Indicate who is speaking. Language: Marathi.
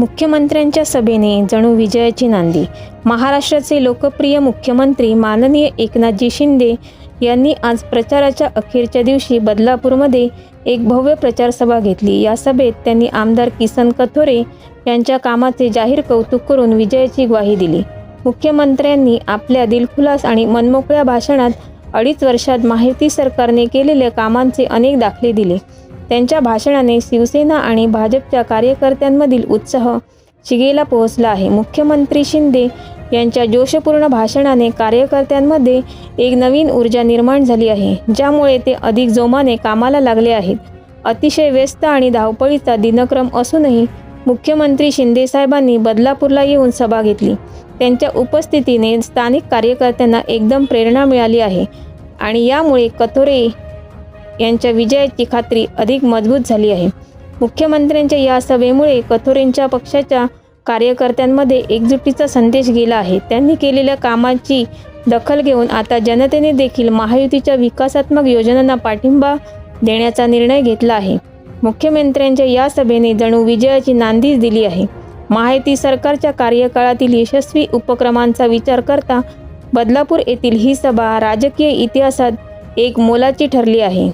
Speaker 1: मुख्यमंत्र्यांच्या सभेने जणू विजयाची नांदी. महाराष्ट्राचे लोकप्रिय मुख्यमंत्री माननीय एकनाथजी शिंदे यांनी आज प्रचाराच्या अखेरच्या दिवशी बदलापूरमध्ये एक भव्य प्रचारसभा घेतली. या सभेत त्यांनी आमदार किसन कथोरे यांच्या कामाचे जाहीर कौतुक करून विजयाची ग्वाही दिली. मुख्यमंत्र्यांनी आपल्या दिलखुलास आणि मनमोकळ्या भाषणात अडीच वर्षात माहिती सरकारने केलेल्या कामांचे अनेक दाखले दिले. त्यांच्या भाषणाने शिवसेना आणि भाजपच्या कार्यकर्त्यांमधील उत्साह शिगेला पोहोचला आहे. मुख्यमंत्री शिंदे यांच्या जोशपूर्ण भाषणाने कार्यकर्त्यांमध्ये एक नवीन ऊर्जा निर्माण झाली आहे ज्यामुळे ते अधिक जोमाने कामाला लागले आहेत. अतिशय व्यस्त आणि धावपळीचा दिनक्रम असूनही मुख्यमंत्री शिंदे साहेबांनी बदलापूरला येऊन सभा घेतली. त्यांच्या उपस्थितीने स्थानिक कार्यकर्त्यांना एकदम प्रेरणा मिळाली आहे आणि यामुळे कथोरे यांच्या विजयाची खात्री अधिक मजबूत झाली आहे. मुख्यमंत्र्यांच्या या सभेमुळे कथोरेंच्या पक्षाच्या कार्यकर्त्यांमध्ये एकजुटीचा संदेश गेला आहे. त्यांनी केलेल्या कामाची दखल घेऊन आता जनतेने देखील महायुतीच्या विकासात्मक योजनांना पाठिंबा देण्याचा निर्णय घेतला आहे. मुख्यमंत्र्यांच्या या सभेने जणू विजयाची नांदीच दिली आहे. माहिती सरकारच्या कार्यकाळातील यशस्वी उपक्रमांचा विचार करता बदलापूर येथील ही सभा राजकीय इतिहासात एक मोलाची ठरली आहे.